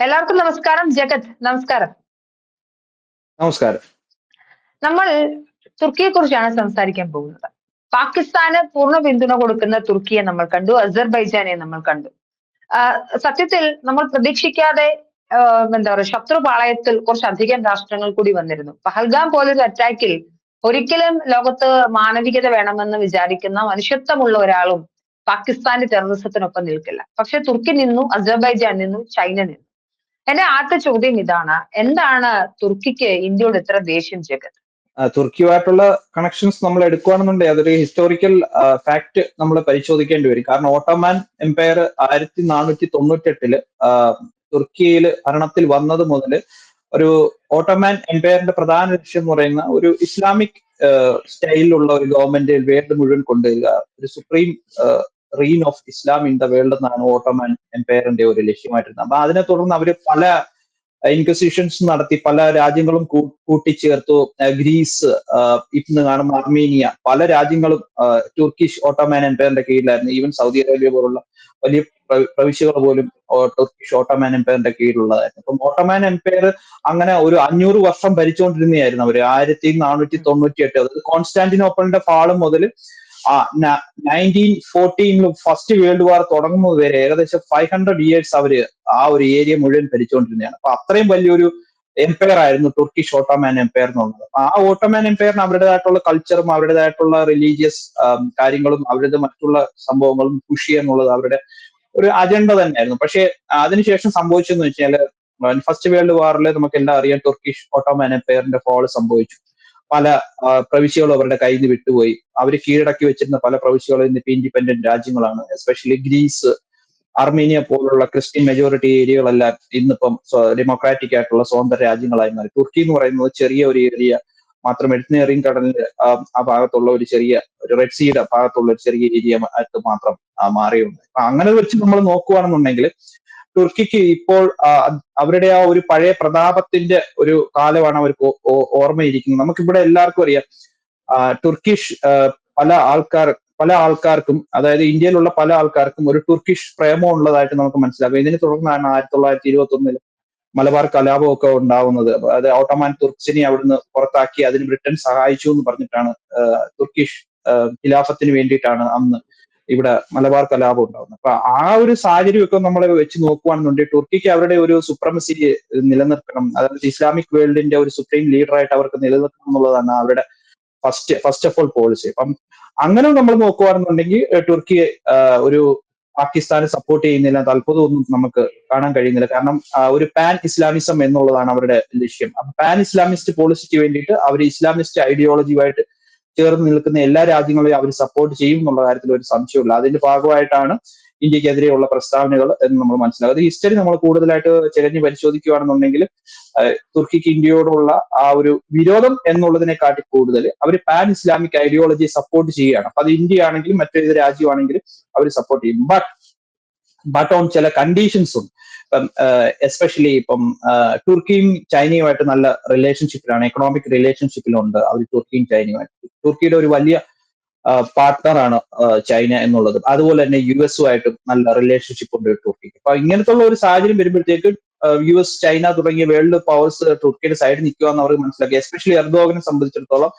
എല്ലാവർക്കും നമസ്കാരം ജഗത്. നമസ്കാരം. നമസ്കാരം. നമ്മൾ തുർക്കിയെ കുറിച്ചാണ് സംസാരിക്കാൻ പോകുന്നത്. പാകിസ്ഥാന് പൂർണ പിന്തുണ കൊടുക്കുന്ന തുർക്കിയെ നമ്മൾ കണ്ടു അസർബൈജാനെ നമ്മൾ കണ്ടു. സത്യത്തിൽ നമ്മൾ പ്രതീക്ഷിക്കാതെ എന്താ പറയുക ശത്രുപാളയത്തിൽ കുറച്ചധികം രാഷ്ട്രങ്ങൾ കൂടി വന്നിരുന്നു. പഹൽഗാം പോലൊരു അറ്റാക്കിൽ ഒരിക്കലും ലോകത്ത് മാനവികത വേണമെന്ന് വിചാരിക്കുന്ന മനുഷ്യത്വമുള്ള ഒരാളും പാകിസ്ഥാന്റെ ടെററിസത്തിനൊപ്പം നിൽക്കില്ല. പക്ഷെ തുർക്കി നിന്നു അസർബൈജാൻ നിന്നു ചൈന നിന്നു. എന്റെ ആദ്യത്തെ ചോദ്യം ഇതാണ്. എന്താണ് തുർക്കിക്ക് ഇന്ത്യയോട് ഇത്ര ദേഷ്യം ആ, തുർക്കിയുമായിട്ടുള്ള കണക്ഷൻസ് നമ്മൾ എടുക്കുകയാണെന്നുണ്ടെങ്കിൽ അതൊരു ഹിസ്റ്റോറിക്കൽ ഫാക്ട് നമ്മൾ പരിശോധിക്കേണ്ടി വരും. കാരണം ഓട്ടോമാൻ എംപയർ ആയിരത്തി നാനൂറ്റി തൊണ്ണൂറ്റെട്ടിൽ തുർക്കിയിൽ ഭരണത്തിൽ വന്നത് മുതൽ ഒരു ഓട്ടോമാൻ എംപയറിന്റെ പ്രധാന ലക്ഷ്യം എന്ന് പറയുന്ന ഒരു ഇസ്ലാമിക് സ്റ്റൈലിലുള്ള ഒരു ഗവൺമെന്റ് വേൾഡ് മുഴുവൻ കൊണ്ടുവരിക ഒരു supreme reign of Islam in the world എന്നാണ് ഓട്ടോമൻ എംപയറിന്റെ ഒരു ലക്ഷ്യമായിട്ടിരുന്നത്. അപ്പൊ അതിനെ തുടർന്ന് അവർ പല ഇൻക്വസിഷൻസ് നടത്തി പല രാജ്യങ്ങളും കൂട്ടിച്ചേർത്തു. ഗ്രീസ് ഇന്ന് കാണുന്ന അർമേനിയ പല രാജ്യങ്ങളും ടുർക്കിഷ് ഓട്ടോമൻ എംപയറിന്റെ കീഴിലായിരുന്നു. ഈവൻ സൗദി അറേബ്യ പോലുള്ള വലിയ പ്രവിശ്യകൾ പോലും ടുർക്കിഷ് ഓട്ടോമാൻ എംപയറിന്റെ കീഴിലുള്ളതായിരുന്നു. അപ്പം ഓട്ടോമാൻ എംപയർ അങ്ങനെ ഒരു അഞ്ഞൂറ് വർഷം ഭരിച്ചുകൊണ്ടിരുന്നതായിരുന്നു അവർ. ആയിരത്തി നാനൂറ്റി തൊണ്ണൂറ്റി എട്ട് അതായത് കോൺസ്റ്റാന്റിനോപ്പളിന്റെ ഫാൾ മുതൽ നയന്റീൻ ഫോർട്ടീനിലും ഫസ്റ്റ് വേൾഡ് വാർ തുടങ്ങുന്നത് വരെ ഏകദേശം ഫൈവ് ഹൺഡ്രഡ് ഇയേഴ്സ് അവർ ആ ഒരു ഏരിയ മുഴുവൻ ഭരിച്ചുകൊണ്ടിരുന്നതാണ് അപ്പൊ അത്രയും വലിയൊരു എംപയർ ആയിരുന്നു തുർക്കിഷ് ഓട്ടോമാൻ എംപയർ എന്ന് അപ്പൊ ആ ഓട്ടോമാൻ എംപയറിന് അവരുടേതായിട്ടുള്ള കൾച്ചറും അവരുടേതായിട്ടുള്ള റിലീജിയസ് കാര്യങ്ങളും അവരുടെ മറ്റുള്ള സംഭവങ്ങളും പുഷ് എന്നുള്ളത് അവരുടെ ഒരു അജണ്ട തന്നെയായിരുന്നു. പക്ഷേ അതിനുശേഷം സംഭവിച്ചെന്ന് വെച്ചാൽ ഫസ്റ്റ് വേൾഡ് വാറിൽ നമുക്ക് എല്ലാം അറിയാം തുർക്കിഷ് ഓട്ടോമാൻ എംപയറിന്റെ ഫോൾ സംഭവിച്ചു. പല പ്രവിശ്യകളും അവരുടെ കയ്യിൽ നിന്ന് വിട്ടുപോയി. അവർ കീഴടക്കി വെച്ചിരുന്ന പല പ്രവിശ്യകളും ഇന്ന് ഇൻഡിപെൻഡന്റ് രാജ്യങ്ങളാണ്. എസ്പെഷ്യലി ഗ്രീസ് അർമേനിയ പോലുള്ള ക്രിസ്ത്യൻ മെജോറിറ്റി ഏരിയകളെല്ലാം ഇന്നിപ്പം ഡെമോക്രാറ്റിക് ആയിട്ടുള്ള സ്വതന്ത്ര രാജ്യങ്ങളായി മാറി. തുർക്കി എന്ന് പറയുന്നത് ചെറിയ ഒരു ഏരിയ മാത്രം എഴുത്തിനേറിയും കടലിന്റെ ആ ഭാഗത്തുള്ള ഒരു ചെറിയ ഒരു റെഡ് സീയുടെ ഭാഗത്തുള്ള ഒരു ചെറിയ ഏരിയ ആയിട്ട് മാത്രം മാറിയുണ്ട് അങ്ങനെ വെച്ച് നമ്മൾ നോക്കുകയാണെന്നുണ്ടെങ്കിൽ തുർക്കിക്ക് ഇപ്പോൾ അവരുടെ ആ ഒരു പഴയ പ്രതാപത്തിന്റെ ഒരു കാലമാണ് അവർക്ക് ഓർമ്മയിരിക്കുന്നത്. നമുക്കിവിടെ എല്ലാവർക്കും അറിയാം ടുർക്കിഷ് പല ആൾക്കാർ പല ആൾക്കാർക്കും അതായത് ഇന്ത്യയിലുള്ള പല ആൾക്കാർക്കും ഒരു തുർക്കിഷ് പ്രേമം ഉള്ളതായിട്ട് നമുക്ക് മനസ്സിലാക്കാം. ഇതിനെ തുടർന്നാണ് ആയിരത്തി തൊള്ളായിരത്തി ഇരുപത്തി ഒന്നിൽ മലബാർ കലാപമൊക്കെ ഉണ്ടാവുന്നത്. അതായത് ഓട്ടോമാൻ തുർക്സിനെ അവിടുന്ന് പുറത്താക്കി അതിന് ബ്രിട്ടൻ സഹായിച്ചു എന്ന് പറഞ്ഞിട്ടാണ് തുർക്കിഷ് ഖിലാഫത്തിന് വേണ്ടിയിട്ടാണ് അന്ന് ഇവിടെ മലബാർ കലാപം ഉണ്ടാവുന്നത് അപ്പൊ ആ ഒരു സാഹചര്യമൊക്കെ നമ്മൾ വെച്ച് നോക്കുകയാണെന്നുണ്ടെങ്കിൽ തുർക്കിക്ക് അവരുടെ ഒരു സുപ്രമസി നിലനിർത്തണം. അതായത് ഇസ്ലാമിക് വേൾഡിന്റെ ഒരു സുപ്രീം ലീഡറായിട്ട് അവർക്ക് നിലനിർത്തണം എന്നുള്ളതാണ് അവരുടെ first first of all policy അപ്പം അങ്ങനെ നമ്മൾ നോക്കുകയാണെന്നുണ്ടെങ്കിൽ തുർക്കി ഒരു പാകിസ്ഥാനെ സപ്പോർട്ട് ചെയ്യുന്നില്ല. താല്പര്യമൊന്നും നമുക്ക് കാണാൻ കഴിയുന്നില്ല. കാരണം ഒരു പാൻ ഇസ്ലാമിസം എന്നുള്ളതാണ് അവരുടെ ലക്ഷ്യം. പാൻ ഇസ്ലാമിസ്റ്റ് പോളിസിക്ക് വേണ്ടിയിട്ട് അവർ ഇസ്ലാമിസ്റ്റ് ഐഡിയോളജിയുമായിട്ട് ചേർന്ന് നിൽക്കുന്ന എല്ലാ രാജ്യങ്ങളെയും അവർ സപ്പോർട്ട് ചെയ്യും എന്നുള്ള കാര്യത്തിൽ ഒരു സംശയമില്ല അതിന്റെ ഭാഗമായിട്ടാണ് ഇന്ത്യക്കെതിരെയുള്ള പ്രസ്താവനകൾ എന്ന് നമ്മൾ മനസ്സിലാക്കുക അത് ഹിസ്റ്ററി നമ്മൾ കൂടുതലായിട്ട് ചെലഞ്ഞ് പരിശോധിക്കുകയാണെന്നുണ്ടെങ്കിൽ തുർക്കിക്ക് ഇന്ത്യയോടുള്ള ആ ഒരു വിരോധം എന്നുള്ളതിനെക്കാട്ടി കൂടുതൽ അവർ പാൻ ഇസ്ലാമിക് ഐഡിയോളജിയെ സപ്പോർട്ട് ചെയ്യുകയാണ്. അപ്പൊ അത് ഇന്ത്യ ആണെങ്കിലും മറ്റേത് രാജ്യമാണെങ്കിലും അവർ സപ്പോർട്ട് ചെയ്യും. ബട്ട് ബട്ട് ഓൺ ചില കണ്ടീഷൻസും ഇപ്പം എസ്പെഷ്യലി ഇപ്പം തുർക്കിയും ചൈനയുമായിട്ട് നല്ല റിലേഷൻഷിപ്പിലാണ് എക്കണോമിക് റിലേഷൻഷിപ്പിലുണ്ട് അവർ തുർക്കിയും ചൈനയുമായിട്ട് തുർക്കിയുടെ ഒരു വലിയ പാർട്ട്ണറാണ് ചൈന എന്നുള്ളത്. അതുപോലെ തന്നെ യു എസുമായിട്ടും നല്ല റിലേഷൻഷിപ്പ് ഉണ്ട് തുർക്കിക്ക് അപ്പൊ ഇങ്ങനത്തെ ഉള്ള ഒരു സാഹചര്യം വരുമ്പോഴത്തേക്ക് യു എസ് ചൈന തുടങ്ങിയ വേൾഡ് പവേഴ്സ് തുർക്കിയുടെ സൈഡിൽ നിൽക്കുക എന്ന് അവർക്ക് മനസ്സിലാക്കി. എസ്പെഷ്യലി എർദോഗനെ സംബന്ധിച്ചിടത്തോളം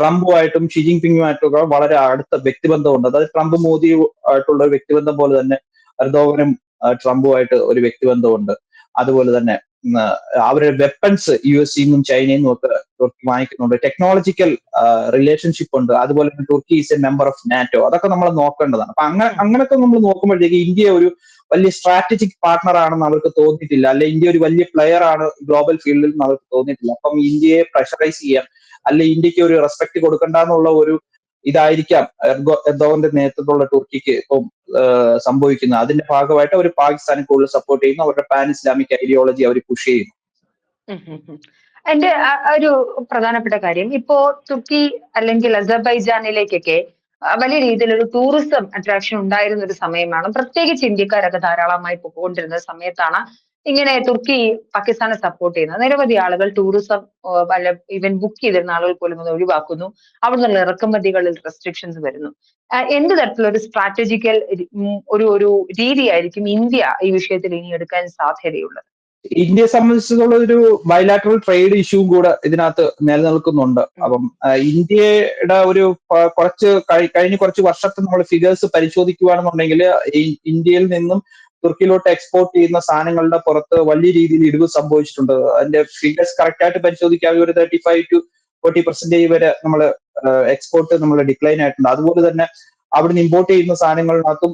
ട്രംപുമായിട്ടും ഷി പിങ്ങുമായിട്ടും വളരെ അടുത്ത വ്യക്തിബന്ധമുണ്ട്. അതായത് ട്രംപ് മോദി ആയിട്ടുള്ള വ്യക്തിബന്ധം പോലെ തന്നെ എർദോഗനും ട്രംപുമായിട്ട് ഒരു വ്യക്തിബന്ധമുണ്ട്. അതുപോലെ തന്നെ അവരുടെ വെപ്പൺസ് യു എസ് നിന്നും ചൈനയിൽ നിന്നും ഒക്കെ തുർക്കി വാങ്ങിക്കുന്നുണ്ട്. ടെക്നോളജിക്കൽ റിലേഷൻഷിപ്പ് ഉണ്ട്. അതുപോലെ തന്നെ Turkey is a member of NATO അതൊക്കെ നമ്മൾ നോക്കേണ്ടതാണ്. അപ്പൊ അങ്ങനെ അങ്ങനെയൊക്കെ നമ്മൾ നോക്കുമ്പോഴത്തേക്ക് ഇന്ത്യ ഒരു വലിയ സ്ട്രാറ്റജിക് പാർട്ണർ ആണെന്ന് അവർക്ക് തോന്നിയിട്ടില്ല. അല്ലെ ഇന്ത്യ ഒരു വലിയ പ്ലെയർ ആണ് ഗ്ലോബൽ ഫീൽഡിൽ നിന്ന് അവർക്ക് തോന്നിയിട്ടില്ല. അപ്പം ഇന്ത്യയെ പ്രഷറൈസ് ചെയ്യാൻ അല്ലെ ഇന്ത്യയ്ക്ക് ഒരു റെസ്പെക്ട് കൊടുക്കണ്ട എന്നുള്ള ഒരു ഇതായിരിക്കാം എർദോ- എർദോഗന്റെ നേതൃത്വത്തിലുള്ള തുർക്കിക്ക് ഇപ്പം സംഭവിക്കുന്നത് അതിന്റെ ഭാഗമായിട്ട് അവർ പാകിസ്ഥാനെ കൂടുതൽ സപ്പോർട്ട് ചെയ്യുന്നു. അവരുടെ പാൻ ഇസ്ലാമിക് ഐഡിയോളജി അവർ പുഷ് ചെയ്യുന്നു. എന്റെ ഒരു പ്രധാനപ്പെട്ട കാര്യം. ഇപ്പോ തുർക്കി അല്ലെങ്കിൽ അസർബൈജാനിലേക്കൊക്കെ വലിയ രീതിയിൽ ഒരു ടൂറിസം അട്രാക്ഷൻ ഉണ്ടായിരുന്ന ഒരു സമയമാണ്. പ്രത്യേകിച്ച് ഇന്ത്യക്കാരൊക്കെ ധാരാളമായി പോയിക്കൊണ്ടിരുന്ന സമയത്താണ് ഇങ്ങനെ തുർക്കി പാകിസ്ഥാനെ സപ്പോർട്ട് ചെയ്യുന്ന നിരവധി ആളുകൾ ടൂറിസം അല്ല ഈവൻ ബുക്ക് ചെയ്തിരുന്ന ആളുകൾ പോലും അത് ഒഴിവാക്കുന്നു. അവിടെ നിന്നുള്ള ഇറക്കുമതികളിൽ റെസ്ട്രിക്ഷൻസ് വരുന്നു. എന്ത് തരത്തിലുള്ള ഒരു സ്ട്രാറ്റജിക്കൽ ഒരു ഒരു രീതിയായിരിക്കും ഇന്ത്യ ഈ വിഷയത്തിൽ ഇനി എടുക്കാൻ സാധ്യതയുള്ളത്? ഇന്ത്യയെ സംബന്ധിച്ചിടത്തോളം ഒരു ബൈലാറ്ററൽ ട്രേഡ് ഇഷ്യൂവും കൂടെ ഇതിനകത്ത് നിലനിൽക്കുന്നുണ്ട്. അപ്പം ഇന്ത്യയുടെ ഒരു കുറച്ച് കഴിഞ്ഞ കുറച്ച് വർഷത്തെ നമ്മൾ ഫിഗേഴ്സ് പരിശോധിക്കുകയാണെന്നുണ്ടെങ്കിൽ ഇന്ത്യയിൽ നിന്നും തുർക്കിയിലോട്ട് എക്സ്പോർട്ട് ചെയ്യുന്ന സാധനങ്ങളുടെ പുറത്ത് വലിയ രീതിയിൽ ഇടിവ് സംഭവിച്ചിട്ടുണ്ട്. അതിന്റെ ഫിഗേഴ്സ് കറക്റ്റ് ആയിട്ട് പരിശോധിക്കാൻ ഒരു thirty five to forty percentage വരെ നമ്മൾ എക്സ്പോർട്ട് നമ്മൾ ഡിക്ലൈൻ ആയിട്ടുണ്ട്. അതുപോലെ തന്നെ അവിടുന്ന് ഇമ്പോർട്ട് ചെയ്യുന്ന സാധനങ്ങളിനകത്തും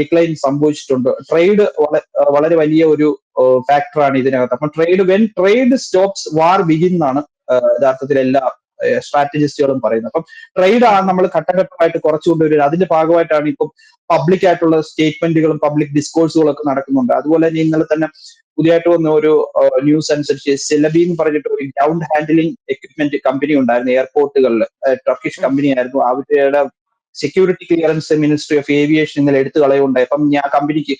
ഡിക്ലൈൻ സംഭവിച്ചിട്ടുണ്ട്. ട്രേഡ് വളരെ വലിയ ഒരു ഫാക്ടറാണ് ഇതിനകത്ത്. അപ്പം trade when trade stops war begin എന്നാണ് യഥാർത്ഥത്തിൽ എല്ലാ സ്ട്രാറ്റജിസ്റ്റുകളും പറയുന്നത്. അപ്പം ട്രേഡ് ആണ് നമ്മൾ ഘട്ടഘട്ടമായിട്ട് കുറച്ചു കൊണ്ടുവരിക. അതിന്റെ ഭാഗമായിട്ടാണ് ഇപ്പം പബ്ലിക് ആയിട്ടുള്ള സ്റ്റേറ്റ്മെന്റുകളും പബ്ലിക് ഡിസ്കോഴ്സുകളും ഒക്കെ നടക്കുന്നുണ്ട്. അതുപോലെ തന്നെ ഇന്നലെ തന്നെ പുതിയതായിട്ട് വന്ന ഒരു ന്യൂസ് അനുസരിച്ച് സെലബി എന്ന് പറഞ്ഞിട്ട് ഒരു ഗ്രൗണ്ട് ഹാൻഡിലിംഗ് എക്യുപ്മെന്റ് കമ്പനി ഉണ്ടായിരുന്നു എയർപോർട്ടുകളിൽ ടർക്കിഷ് കമ്പനി ആയിരുന്നു. അവരുടെ security clearance ministry of aviation ഇന്നലെ എടുത്തു കളയുണ്ടായി അപ്പം ഞാൻ കമ്പനിക്ക്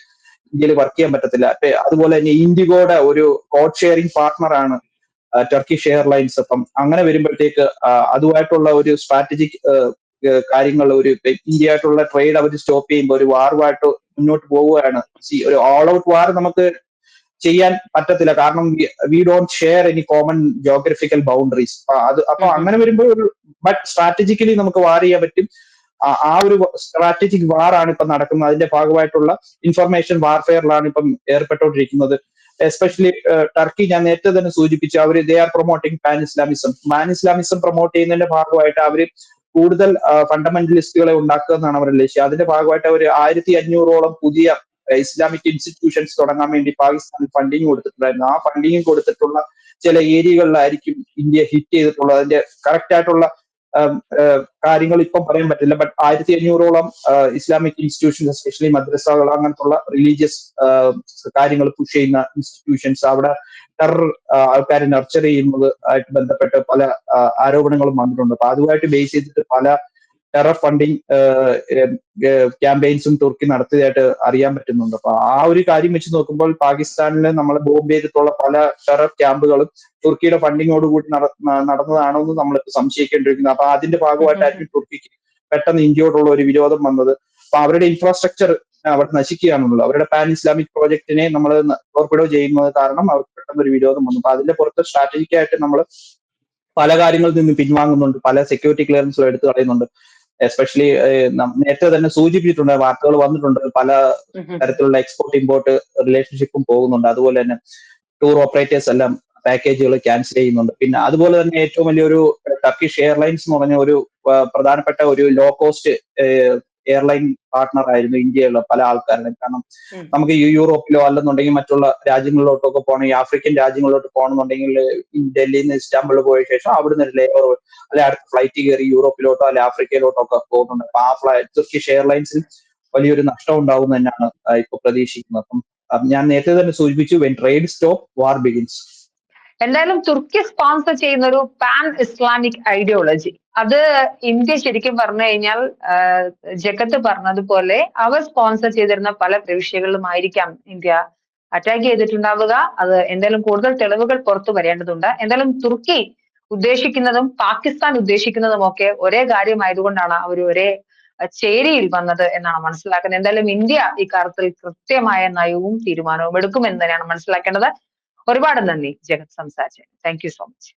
ഇന്ത്യയിൽ വർക്ക് ചെയ്യാൻ പറ്റത്തില്ല. അതുപോലെ തന്നെ ഇൻഡിഗോയുടെ ഒരു കോഡ് ഷെയറിംഗ് പാർട്ട്ണറാണ് ടർക്കിഷ് എയർലൈൻസ് അപ്പം അങ്ങനെ വരുമ്പോഴത്തേക്ക് അതുമായിട്ടുള്ള ഒരു സ്ട്രാറ്റജിക് കാര്യങ്ങൾ ഒരു ഇന്ത്യ ആയിട്ടുള്ള ട്രേഡ് അവർ സ്റ്റോപ്പ് ചെയ്യുമ്പോൾ ഒരു വാറുമായിട്ട് മുന്നോട്ട് പോവുകയാണ്. സി ഒരു ഓൾ ഔട്ട് വാർ നമുക്ക് ചെയ്യാൻ പറ്റത്തില്ല. കാരണം we don't share any common geographical boundaries അത് അപ്പൊ. അങ്ങനെ വരുമ്പോൾ ഒരു ബട്ട് സ്ട്രാറ്റജിക്കലി നമുക്ക് വാർ ചെയ്യാൻ പറ്റും. ആ- ആ ഒരു സ്ട്രാറ്റജിക് വാർ ആണ് ഇപ്പൊ നടക്കുന്നത്. അതിന്റെ ഭാഗമായിട്ടുള്ള ഇൻഫർമേഷൻ വാർഫെയറിലാണ് ഇപ്പം ഏർപ്പെട്ടുകൊണ്ടിരിക്കുന്നത്. എസ്പെഷ്യലി ടർക്കി ഞാൻ നേരത്തെ തന്നെ സൂചിപ്പിച്ചു അവർ they are promoting pan Islamism pan Islamism promote ചെയ്യുന്നതിന്റെ ഭാഗമായിട്ട് അവർ കൂടുതൽ ഫണ്ടമെന്റലിസ്റ്റുകളെ ഉണ്ടാക്കുക എന്നാണ് അവരുടെ ലക്ഷ്യം. അതിന്റെ ഭാഗമായിട്ട് അവർ ആയിരത്തി അഞ്ഞൂറോളം പുതിയ ഇസ്ലാമിക് ഇൻസ്റ്റിറ്റ്യൂഷൻസ് തുടങ്ങാൻ വേണ്ടി പാകിസ്ഥാനിൽ ഫണ്ടിങ് കൊടുത്തിട്ടുണ്ടായിരുന്നു. ആ ഫണ്ടിങ് കൊടുത്തിട്ടുള്ള ചില ഏരിയകളിലായിരിക്കും ഇന്ത്യ ഹിറ്റ് ചെയ്തിട്ടുള്ളത്. അതിന്റെ കറക്റ്റ് ആയിട്ടുള്ള കാര്യങ്ങൾ ഇപ്പം പറയാൻ പറ്റില്ല. ബട്ട് ആയിരത്തി അഞ്ഞൂറോളം ഇസ്ലാമിക് ഇൻസ്റ്റിറ്റ്യൂഷൻസ് എസ്പെഷ്യലി മദ്രസകൾ അങ്ങനത്തുള്ള റിലീജിയസ് കാര്യങ്ങൾ പുഷ് ചെയ്യുന്ന ഇൻസ്റ്റിറ്റ്യൂഷൻസ് അവിടെ ടെറർ ആൾക്കാരെ നർച്ചർ ചെയ്യുന്നത് ആയിട്ട് ബന്ധപ്പെട്ട് പല ആരോപണങ്ങളും വന്നിട്ടുണ്ട്. അപ്പൊ അതുമായിട്ട് ബേസ് ചെയ്തിട്ട് പല ടെറർ ഫണ്ടിങ് ക്യാമ്പയിൻസും തുർക്കി നടത്തിയതായിട്ട് അറിയാൻ പറ്റുന്നുണ്ട്. അപ്പൊ ആ ഒരു കാര്യം വെച്ച് നോക്കുമ്പോൾ പാകിസ്ഥാനിലെ നമ്മൾ ബോംബ് ചെയ്തിട്ടുള്ള പല ടെറർ ക്യാമ്പുകളും തുർക്കിയുടെ ഫണ്ടിങ്ങോടുകൂടി നട ന- നടന്നതാണോ എന്ന് നമ്മളിപ്പോ സംശയിക്കേണ്ടിയിരിക്കുന്നത് അപ്പൊ അതിന്റെ ഭാഗമായിട്ടായിരിക്കും തുർക്കിക്ക് പെട്ടെന്ന് ഇന്ത്യയോടുള്ള ഒരു വിരോധം വന്നത്. അപ്പൊ അവരുടെ ഇൻഫ്രാസ്ട്രക്ചർ അവിടെ നശിക്കുകയാണുള്ളത്. അവരുടെ പാൻ ഇസ്ലാമിക് പ്രോജക്റ്റിനെ നമ്മൾ ടോർപിഡോ ചെയ്യുന്നത് കാരണം അവർക്ക് പെട്ടെന്ന് ഒരു വിരോധം വന്നു. അപ്പൊ അതിന്റെ പുറത്ത് സ്ട്രാറ്റജിക്കായിട്ട് നമ്മൾ പല കാര്യങ്ങളിൽ നിന്ന് പിൻവാങ്ങുന്നുണ്ട്. പല സെക്യൂരിറ്റി ക്ലിയറൻസുകൾ എടുത്തു കളയുന്നുണ്ട്. എസ്പെഷ്യലി നേരത്തെ തന്നെ സൂചിപ്പിച്ചിട്ടുണ്ട് വാർത്തകൾ വന്നിട്ടുണ്ട് പല. തരത്തിലുള്ള എക്സ്പോർട്ട് ഇമ്പോർട്ട് റിലേഷൻഷിപ്പും പോകുന്നുണ്ട് അതുപോലെ തന്നെ ടൂർ ഓപ്പറേറ്റേഴ്സ് എല്ലാം പാക്കേജുകൾ ക്യാൻസൽ ചെയ്യുന്നുണ്ട് പിന്നെ അതുപോലെ തന്നെ ഏറ്റവും വലിയൊരു ടർക്കിഷ് എയർലൈൻസ് എന്ന് പറഞ്ഞ ഒരു പ്രധാനപ്പെട്ട ഒരു ലോ കോസ്റ്റ് എയർലൈൻ പാർട്ണർ ആയിരുന്നു ഇന്ത്യയിലുള്ള പല ആൾക്കാരുടെയും കാരണം നമുക്ക് യൂറോപ്പിലോ അല്ലെന്നുണ്ടെങ്കിൽ മറ്റുള്ള രാജ്യങ്ങളിലോട്ടൊക്കെ പോകണമെങ്കിൽ ആഫ്രിക്കൻ രാജ്യങ്ങളിലോട്ട് പോകണമെന്നുണ്ടെങ്കിൽ ഡൽഹിയിൽ നിന്ന് ഇസ്താംബുൾ പോയ ശേഷം അവിടെ ഒരു ലേബർ അല്ലെ അടുത്ത ഫ്ലൈറ്റ് കയറി യൂറോപ്പിലോട്ടോ അല്ലെ ആഫ്രിക്കയിലോട്ടോ ഒക്കെ പോകുന്നുണ്ട്. അപ്പൊ ആ ഫ്ലൈറ്റ് തുർക്കിഷ് എയർലൈൻസിൽ വലിയൊരു നഷ്ടം ഉണ്ടാവും എന്നാണ് തന്നെയാണ് ഇപ്പൊ പ്രതീക്ഷിക്കുന്നത്. അപ്പം ഞാൻ നേരത്തെ തന്നെ സൂചിപ്പിച്ചു when trade stop war begins എന്തായാലും തുർക്കി സ്പോൺസർ ചെയ്യുന്ന ഒരു പാൻ ഇസ്ലാമിക് ഐഡിയോളജി അത് ഇന്ത്യ ശരിക്കും പറഞ്ഞു കഴിഞ്ഞാൽ ജഗത്ത് പറഞ്ഞതുപോലെ അവർ സ്പോൺസർ ചെയ്തിരുന്ന പല പ്രവിശ്യകളിലുമായിരിക്കാം ഇന്ത്യ അറ്റാക്ക് ചെയ്തിട്ടുണ്ടാവുക. അത് എന്തായാലും കൂടുതൽ തെളിവുകൾ പുറത്തു വരേണ്ടതുണ്ട്. എന്തായാലും തുർക്കി ഉദ്ദേശിക്കുന്നതും പാകിസ്ഥാൻ ഉദ്ദേശിക്കുന്നതും ഒക്കെ ഒരേ കാര്യമായതുകൊണ്ടാണ് അവർ ഒരേ ചേരിയിൽ വന്നത് എന്നാണ് മനസ്സിലാക്കുന്നത്. എന്തായാലും ഇന്ത്യ ഇക്കാര്യത്തിൽ കൃത്യമായ നയവും തീരുമാനവും എടുക്കുമെന്ന് തന്നെയാണ് മനസ്സിലാക്കേണ്ടത്. ഒരുപാട് നന്ദി ജഗത് സംസാരിച്ചത് താങ്ക് യു സോ മച്ച്